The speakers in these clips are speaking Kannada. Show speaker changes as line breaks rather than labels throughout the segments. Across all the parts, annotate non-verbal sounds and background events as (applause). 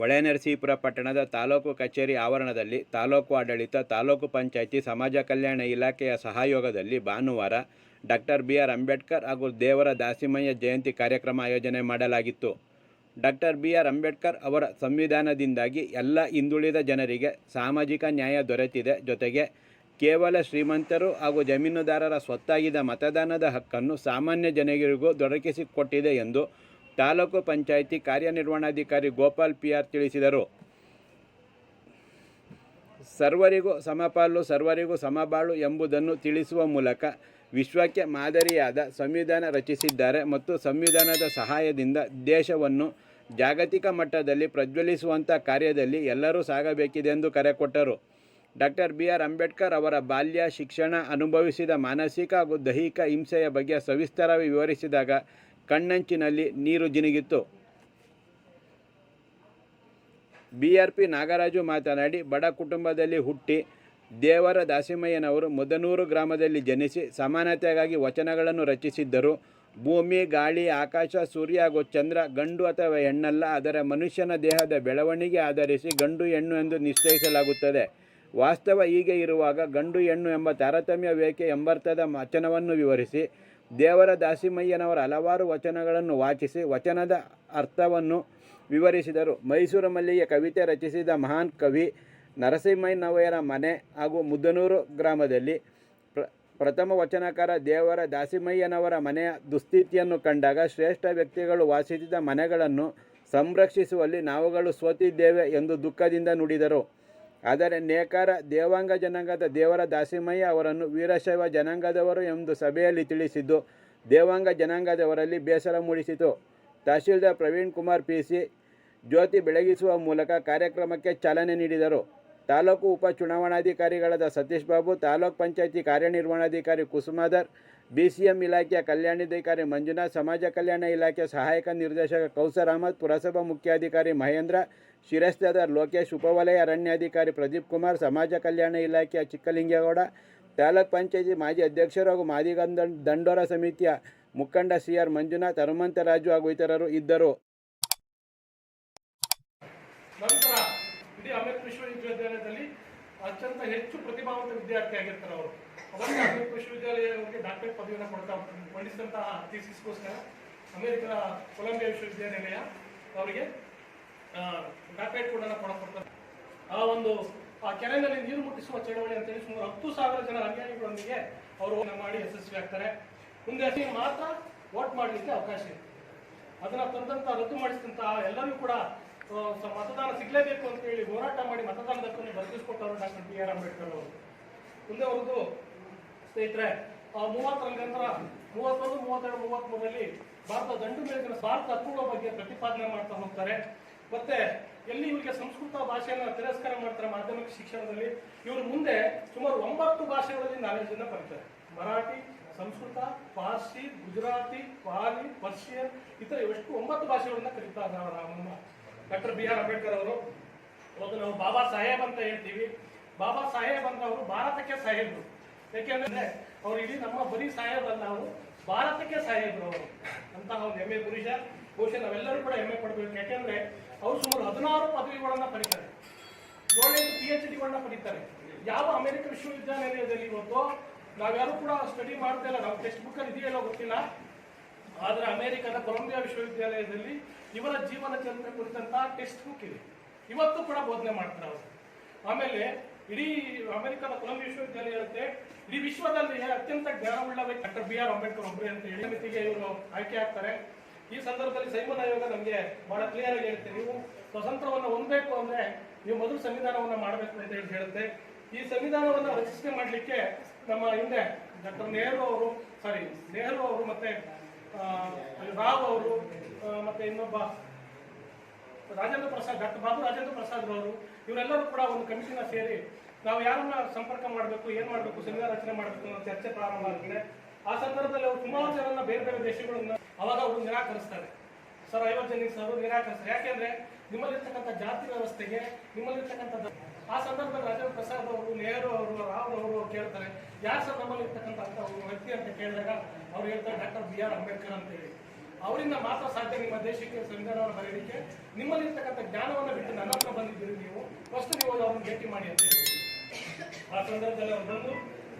ಹೊಳೆನರಸೀಪುರ ಪಟ್ಟಣದ ತಾಲೂಕು ಕಚೇರಿ ಆವರಣದಲ್ಲಿ ತಾಲೂಕು ಆಡಳಿತ, ತಾಲೂಕು ಪಂಚಾಯಿತಿ, ಸಮಾಜ ಕಲ್ಯಾಣ ಇಲಾಖೆಯ ಸಹಯೋಗದಲ್ಲಿ ಭಾನುವಾರ ಡಾಕ್ಟರ್ ಬಿ ಆರ್ ಅಂಬೇಡ್ಕರ್ ಹಾಗೂ ದೇವರ ದಾಸಿಮಯ್ಯ ಜಯಂತಿ ಕಾರ್ಯಕ್ರಮ ಆಯೋಜನೆ ಮಾಡಲಾಗಿತ್ತು. ಡಾಕ್ಟರ್ ಬಿ ಆರ್ ಅಂಬೇಡ್ಕರ್ ಅವರ ಸಂವಿಧಾನದಿಂದಾಗಿ ಎಲ್ಲ ಹಿಂದುಳಿದ ಜನರಿಗೆ ಸಾಮಾಜಿಕ ನ್ಯಾಯ ದೊರೆತಿದೆ. ಜೊತೆಗೆ ಕೇವಲ ಶ್ರೀಮಂತರು ಹಾಗೂ ಜಮೀನುದಾರರ ಸ್ವತ್ತಾಗಿದ್ದ ಮತದಾನದ ಹಕ್ಕನ್ನು ಸಾಮಾನ್ಯ ಜನರಿಗೂ ದೊರಕಿಸಿಕೊಟ್ಟಿದೆ ಎಂದು ತಾಲೂಕು ಪಂಚಾಯಿತಿ ಕಾರ್ಯನಿರ್ವಹಣಾಧಿಕಾರಿ ಗೋಪಾಲ್ ಪಿ ಆರ್ ತಿಳಿಸಿದರು. ಸರ್ವರಿಗೂ ಸಮಪಾಲು, ಸರ್ವರಿಗೂ ಸಮಬಾಳು ಎಂಬುದನ್ನು ತಿಳಿಸುವ ಮೂಲಕ ವಿಶ್ವಕ್ಕೆ ಮಾದರಿಯಾದ ಸಂವಿಧಾನ ರಚಿಸಿದ್ದಾರೆ ಮತ್ತು ಸಂವಿಧಾನದ ಸಹಾಯದಿಂದ ದೇಶವನ್ನು ಜಾಗತಿಕ ಮಟ್ಟದಲ್ಲಿ ಪ್ರಜ್ವಲಿಸುವಂಥ ಕಾರ್ಯದಲ್ಲಿ ಎಲ್ಲರೂ ಸಾಗಬೇಕಿದೆ ಎಂದು ಕರೆ ಕೊಟ್ಟರು. ಡಾಕ್ಟರ್ ಬಿ ಆರ್ ಅಂಬೇಡ್ಕರ್ ಅವರ ಬಾಲ್ಯ, ಶಿಕ್ಷಣ ಅನುಭವಿಸಿದ ಮಾನಸಿಕ ಹಾಗೂ ದೈಹಿಕ ಹಿಂಸೆಯ ಬಗ್ಗೆ ಸವಿಸ್ತಾರವಾಗಿ ವಿವರಿಸಿದಾಗ ಕಣ್ಣಂಚಿನಲ್ಲಿ ನೀರು ಜಿನುಗಿತ್ತು. ಬಿ ಆರ್ ಪಿ ನಾಗರಾಜು ಮಾತನಾಡಿ, ಬಡ ಕುಟುಂಬದಲ್ಲಿ ಹುಟ್ಟಿ ದೇವರ ದಾಸಿಮಯ್ಯನವರು ಮುದನೂರು ಗ್ರಾಮದಲ್ಲಿ ಜನಿಸಿ ಸಮಾನತೆಗಾಗಿ ವಚನಗಳನ್ನು ರಚಿಸಿದ್ದರು. ಭೂಮಿ, ಗಾಳಿ, ಆಕಾಶ, ಸೂರ್ಯ ಹಾಗೂ ಚಂದ್ರ, ಗಂಡು ಅಥವಾ ಹೆಣ್ಣಲ್ಲ, ಅದರ ಮನುಷ್ಯನ ದೇಹದ ಬೆಳವಣಿಗೆ ಆಧರಿಸಿ ಗಂಡು ಹೆಣ್ಣು ಎಂದು ನಿಶ್ಚಯಿಸಲಾಗುತ್ತದೆ. ವಾಸ್ತವ ಹೀಗೆ ಇರುವಾಗ ಗಂಡು ಹೆಣ್ಣು ಎಂಬ ತಾರತಮ್ಯ ವೇಕೆ ಎಂಬರ್ಥದ ವಚನವನ್ನು ವಿವರಿಸಿ ದೇವರ ದಾಸಿಮಯ್ಯನವರ ಹಲವಾರು ವಚನಗಳನ್ನು ವಾಚಿಸಿ ವಚನದ ಅರ್ಥವನ್ನು ವಿವರಿಸಿದರು. ಮೈಸೂರು ಮಲ್ಲಿಗೆ ಕವಿತೆ ರಚಿಸಿದ ಮಹಾನ್ ಕವಿ ನರಸಿಂಹಯ್ಯನವರ ಮನೆ ಹಾಗೂ ಮುದ್ದನೂರು ಗ್ರಾಮದಲ್ಲಿ ಪ್ರ, ಪ್ರಥಮ ವಚನಕಾರ ದೇವರ ದಾಸಿಮಯ್ಯನವರ ಮನೆಯ ದುಸ್ಥಿತಿಯನ್ನು ಕಂಡಾಗ ಶ್ರೇಷ್ಠ ವ್ಯಕ್ತಿಗಳು ವಾಸಿಸಿದ ಮನೆಗಳನ್ನು ಸಂರಕ್ಷಿಸುವಲ್ಲಿ ನಾವುಗಳು ಸೋತಿದ್ದೇವೆ ಎಂದು ದುಃಖದಿಂದ ನುಡಿದರು. ಆದರೆ ನೇಕಾರ ದೇವಾಂಗ ಜನಾಂಗದ ದೇವರ ದಾಸಿಮಯ್ಯ ಅವರನ್ನು ವೀರಶೈವ ಜನಾಂಗದವರು ಎಂದು ಸಭೆಯಲ್ಲಿ ತಿಳಿಸಿದ್ದು, ದೇವಾಂಗ ಜನಾಂಗದವರಲ್ಲಿ ಬೇಸರ ಮೂಡಿಸಿತು. ತಹಶೀಲ್ದಾರ್ ಪ್ರವೀಣ್ ಕುಮಾರ್ ಪಿ ಸಿ ಜ್ಯೋತಿ ಬೆಳಗಿಸುವ ಮೂಲಕ ಕಾರ್ಯಕ್ರಮಕ್ಕೆ ಚಾಲನೆ ನೀಡಿದರು. ತಾಲೂಕು ಉಪ ಚುನಾವಣಾಧಿಕಾರಿಗಳಾದ ಸತೀಶ್ ಬಾಬು, ತಾಲೂಕ್ ಪಂಚಾಯಿತಿ ಕಾರ್ಯನಿರ್ವಹಣಾಧಿಕಾರಿ ಕುಸುಮಾಧರ್ ಬಿ ಸಿ ಎಂ ಇಲಾಖೆಯ ಕಲ್ಯಾಣಾಧಿಕಾರಿ ಮಂಜುನಾಥ್, ಸಮಾಜ ಕಲ್ಯಾಣ ಇಲಾಖೆ ಸಹಾಯಕ ನಿರ್ದೇಶಕ ಕೌಸರ್ ಅಹಮದ್, ಪುರಸಭಾ ಮುಖ್ಯಾಧಿಕಾರಿ ಮಹೇಂದ್ರ ಶಿರಸ್ತೇದಾರ್ ಲೋಕೇಶ್, ಉಪವಲಯ ಅರಣ್ಯಾಧಿಕಾರಿ ಪ್ರದೀಪ್ ಕುಮಾರ್, ಸಮಾಜ ಕಲ್ಯಾಣ ಇಲಾಖೆಯ ಚಿಕ್ಕಲಿಂಗೇಗೌಡ, ತಾಲೂಕ್ ಪಂಚಾಯತಿ ಮಾಜಿ ಅಧ್ಯಕ್ಷರು ಹಾಗೂ ಮಾದಿಗಂದ ದಂಡೋರ ಸಮಿತಿಯ ಮುಖಂಡ ಸಿ ಆರ್ ಮಂಜುನಾಥ್ ಹನುಮಂತರಾಜು ಹಾಗೂ ಇತರರು ಇದ್ದರು.
ನಂತರ ಅತ್ಯಂತ ಹೆಚ್ಚು ಪ್ರತಿಭಾವಂತ ವಿದ್ಯಾರ್ಥಿ ಆಗಿರ್ತಾರೆ ಅವರು. ಅವರಿಗೆ ವಿಶ್ವವಿದ್ಯಾಲಯ ವಿಶ್ವವಿದ್ಯಾಲಯಕ್ಕೆ ಡಾಕ್ಟರೇಟ್ ಪದವಿಯನ್ನು ಕೊಡ್ತಾ ಮಂಡಿಸಿದಂತಹ ಥೀಸಿಸ್ಗೋಸ್ಕರ ಅಮೆರಿಕದ ಕೊಲಂಬಿಯಾ ವಿಶ್ವವಿದ್ಯಾನಿಲಯ ಅವರಿಗೆ ಡಾಕ್ಟರೇಟ್ ಕೂಡ ಕೊಡ್ತಾರೆ. ಆ ಒಂದು, ಆ ಕೆರೆಯಲ್ಲಿ ನೀರು ಮುಟ್ಟಿಸುವ ಚಳವಳಿ ಅಂತೇಳಿ ಸುಮಾರು ಹತ್ತು ಸಾವಿರ ಜನ ಅನುಯಾಯಿಗಳೊಂದಿಗೆ ಅವರು ಮಾಡಿ ಯಶಸ್ವಿ ಆಗ್ತಾರೆ. ಮುಂದೆ ಮಾತ್ರ ವೋಟ್ ಮಾಡಲಿಕ್ಕೆ ಅವಕಾಶ ಇದೆ. ಅದನ್ನ ತಂದಂತ, ರದ್ದು ಮಾಡಿಸಿದಂತಹ ಎಲ್ಲರೂ ಕೂಡ ಮತದಾನ ಸಿಗಲೇಬೇಕು ಅಂತ ಹೇಳಿ ಹೋರಾಟ ಮಾಡಿ ಮತದಾನದ ಹಕ್ಕನ್ನು ಮುಂದೆ ಅವ್ರದ್ದು ಸ್ನೇಹಿತರೆ ಮೂವತ್ತರ ನಂತರ ಮೂವತ್ತೊಂದು, ಮೂವತ್ತೆರಡು, ಮೂವತ್ಮೂರರಲ್ಲಿ ಭಾರತ ದಂಡು ಮೇಲಿನ ಭಾರತ ಹಕ್ಕುಗಳ ಬಗ್ಗೆ ಪ್ರತಿಪಾದನೆ ಮಾಡ್ತಾ ಹೋಗ್ತಾರೆ. ಮತ್ತೆ ಎಲ್ಲಿ ಇವರಿಗೆ ಸಂಸ್ಕೃತ ಭಾಷೆಯನ್ನು ತಿರಸ್ಕಾರ ಮಾಡ್ತಾರೆ ಮಾಧ್ಯಮಿಕ ಶಿಕ್ಷಣದಲ್ಲಿ, ಇವರು ಮುಂದೆ ಸುಮಾರು ಒಂಬತ್ತು ಭಾಷೆಗಳಲ್ಲಿ ನಾಲೆಜ್ ಅನ್ನ ಕಲಿತಾರೆ ಮರಾಠಿ, ಸಂಸ್ಕೃತ, ಪಾರ್ಸಿ, ಗುಜರಾತಿ, ಪಾಲಿ, ಪರ್ಷಿಯನ್ ಇತರ ಎಷ್ಟು ಒಂಬತ್ತು ಭಾಷೆಗಳನ್ನ ಕಲಿತಾ ಇದ್ದಾರೆ ನಮ್ಮ ಡಾಕ್ಟರ್ ಬಿ ಆರ್ ಅಂಬೇಡ್ಕರ್ ಅವರು. ಅವತ್ತು ನಾವು ಬಾಬಾ ಸಾಹೇಬ್ ಅಂತ ಹೇಳ್ತೀವಿ. ಬಾಬಾ ಸಾಹೇಬ್ ಅಂದ್ರೆ ಅವರು ಭಾರತಕ್ಕೆ ಸಾಹೇಬ್ರು. ಯಾಕೆಂದ್ರೆ ಅವ್ರು ಇಡೀ ನಮ್ಮ ಬರೀ ಸಾಹೇಬ್ ಅಲ್ಲ, ಅವರು ಭಾರತಕ್ಕೆ ಸಾಹೇಬ್ರು ಅವರು ಅಂತ ಒಂದು ಹೆಮ್ಮೆ ಪುರುಷ ಬಹುಶಃ ನಾವೆಲ್ಲರೂ ಕೂಡ ಹೆಮ್ಮೆ ಪಡಬೇಕು. ಯಾಕೆಂದ್ರೆ ಅವ್ರು ಸುಮಾರು ಹದಿನಾರು ಪದವಿಗಳನ್ನ ಪಡಿತಾರೆ. ಏಳೆಂಟು ಪಿ ಎಚ್ ಡಿಗಳನ್ನ ಪಡಿತಾರೆ. ಯಾವ ಅಮೆರಿಕ ವಿಶ್ವವಿದ್ಯಾನಿಲಯದಲ್ಲಿ ಇವತ್ತು ನಾವ್ಯಾರು ಕೂಡ ಸ್ಟಡಿ ಮಾಡ್ತಾ ಇಲ್ಲ. ನಾವು ಟೆಕ್ಸ್ಟ್ ಬುಕ್ ಅಲ್ಲಿ ಇದೆಯಲ್ಲ ಗೊತ್ತಿಲ್ಲ. ಆದ್ರೆ ಅಮೆರಿಕದ ಕೊಲಂಬಿಯಾ ವಿಶ್ವವಿದ್ಯಾಲಯದಲ್ಲಿ ಇವರ ಜೀವನ ಚರಿತ್ರೆ ಕುರಿತಂತಹ ಟೆಕ್ಸ್ಟ್ ಬುಕ್ ಇದೆ. ಇವತ್ತು ಕೂಡ ಬೋಧನೆ ಮಾಡ್ತಾರೆ ಅವರು. ಆಮೇಲೆ ಇಡೀ ಅಮೆರಿಕದ ಕೊಲಂಬಿಯಾ ವಿಶ್ವವಿದ್ಯಾಲಯ ಇರುತ್ತೆ. ಇಡೀ ವಿಶ್ವದಲ್ಲಿ ಅತ್ಯಂತ ಜ್ಞಾನವುಳ್ಳ ವ್ಯಕ್ತಿ ಡಾಕ್ಟರ್ ಬಿ ಆರ್ ಅಂಬೇಡ್ಕರ್ ಒಬ್ಬರೇ ಅಂತ ಹೇಳಿ ಮಿತಿಗೆ ಇವರು ಆಯ್ಕೆ ಆಗ್ತಾರೆ. ಈ ಸಂದರ್ಭದಲ್ಲಿ ಸೈಮನ್ ಆಯೋಗ ನಮಗೆ ಬಹಳ ಕ್ಲಿಯರ್ ಆಗಿ ಹೇಳ್ತೀವಿ ನೀವು ಸ್ವತಂತ್ರವನ್ನು ಹೊಂದಬೇಕು ಅಂದ್ರೆ ನೀವು ಮೊದಲು ಸಂವಿಧಾನವನ್ನು ಮಾಡಬೇಕು ಅಂತ ಹೇಳಿ ಹೇಳುತ್ತೆ. ಈ ಸಂವಿಧಾನವನ್ನು ರಚಿಸಿಕೆ ಮಾಡಲಿಕ್ಕೆ ನಮ್ಮ ಹಿಂದೆ ಡಾಕ್ಟರ್ ನೆಹರು ಅವರು ಸಾರಿ ನೆಹರು ಅವರು ಮತ್ತೆ ರಾವ್ ಅವರು ಮತ್ತೆ ಇನ್ನೊಬ್ಬ ರಾಜೇಂದ್ರ ಪ್ರಸಾದ್, ಡಾಕ್ಟರ್ ಬಾಬು ರಾಜೇಂದ್ರ ಪ್ರಸಾದ್ ಅವರು ಇವರೆಲ್ಲರೂ ಕೂಡ ಒಂದು ಕಮಿಷನ್ ಸೇರಿ ನಾವು ಯಾರನ್ನ ಸಂಪರ್ಕ ಮಾಡಬೇಕು, ಏನ್ ಮಾಡಬೇಕು, ಸೆಮಿನಾರ್ ರಚನೆ ಮಾಡಬೇಕು ಅನ್ನೋ ಚರ್ಚೆ ಪ್ರಾರಂಭ ಆಗಿದೆ. ಆ ಸಂದರ್ಭದಲ್ಲಿ ಅವರು ಸುಮಾರು ಜನರನ್ನ ಬೇರೆ ಬೇರೆ ದೇಶಗಳನ್ನ ಅವಾಗ ಅವರು ನಿರಾಕರಿಸ್ತಾರೆ. ಸರ್, ಐವತ್ತು ಜನಕ್ಕೆ ಸರ್ ನಿರಾಕರಿಸ್ತಾರೆ. ಯಾಕೆಂದ್ರೆ ನಿಮ್ಮಲ್ಲಿರ್ತಕ್ಕಂಥ ಜಾತಿ ವ್ಯವಸ್ಥೆಗೆ, ನಿಮ್ಮಲ್ಲಿರ್ತಕ್ಕಂಥ ಆ ಸಂದರ್ಭದಲ್ಲಿ ರಾಜೇಂದ್ರ ಪ್ರಸಾದ್ ಅವರು ನೆಹರು ಅವರು ರಾವ್ ಅವರು ಕೇಳ್ತಾರೆ, ಯಾರು ಸರ್ ನಮ್ಮಲ್ಲಿ ಒಬ್ಬ ವ್ಯಕ್ತಿ ಅಂತ ಕೇಳಿದಾಗ ಅವ್ರು ಹೇಳ್ತಾರೆ, ಡಾಕ್ಟರ್ ಬಿ ಆರ್ ಅಂಬೇಡ್ಕರ್ ಅಂತ ಹೇಳಿ ಅವರಿಂದ ಮಾತ್ರ ಸಾಧ್ಯ ನಿಮ್ಮ ದೇಶಕ್ಕೆ ಸಂವಿಧಾನವನ್ನು ಬರೆಯಲಿಕ್ಕೆ ನಿಮ್ಮಲ್ಲಿರ್ತಕ್ಕಂಥ ಜ್ಞಾನವನ್ನು ಬಿಟ್ಟು ನನ್ನ ಬಂದಿದ್ದೀರಿ ನೀವು. ಫಸ್ಟ್ ನೀವು ಅವ್ರನ್ನ ಭೇಟಿ ಮಾಡಿ ಅಂತ. ಆ ಸಂದರ್ಭದಲ್ಲಿ ಅವ್ರು ಬಂದು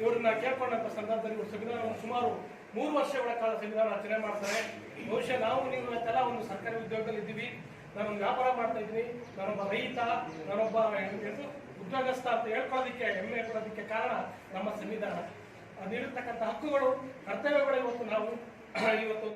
ಇವ್ರನ್ನ ಕೇಳ್ಕೊಂಡಂತ ಸಂದರ್ಭದಲ್ಲಿ ಇವರು ಸಂವಿಧಾನವನ್ನು ಸುಮಾರು ಮೂರು ವರ್ಷಗಳ ಕಾಲ ಸಂವಿಧಾನ ರಚನೆ ಮಾಡ್ತಾರೆ. ಬಹುಶಃ ನಾವು ನೀವು ಇವತ್ತೆಲ್ಲ ಒಂದು ಸರ್ಕಾರಿ ಉದ್ಯೋಗದಲ್ಲಿ ಇದ್ದೀವಿ. ನಾನೊಂದು ವ್ಯಾಪಾರ ಮಾಡ್ತಾ ಇದ್ದೀನಿ. ನಾನೊಬ್ಬ ರೈತ, ನಾನೊಬ್ಬ ಉದ್ಯೋಗಸ್ಥ ಅಂತ ಹೇಳ್ಕೊಳ್ಳೋದಕ್ಕೆ, ಹೆಮ್ಮೆ ಕೊಡೋದಕ್ಕೆ ಕಾರಣ ನಮ್ಮ ಸಂವಿಧಾನ. ಅದಿರತಕ್ಕಂಥ ಹಕ್ಕುಗಳು, ಕರ್ತವ್ಯಗಳು ಇವತ್ತು ನಾವು, (clears throat) ಇವತ್ತು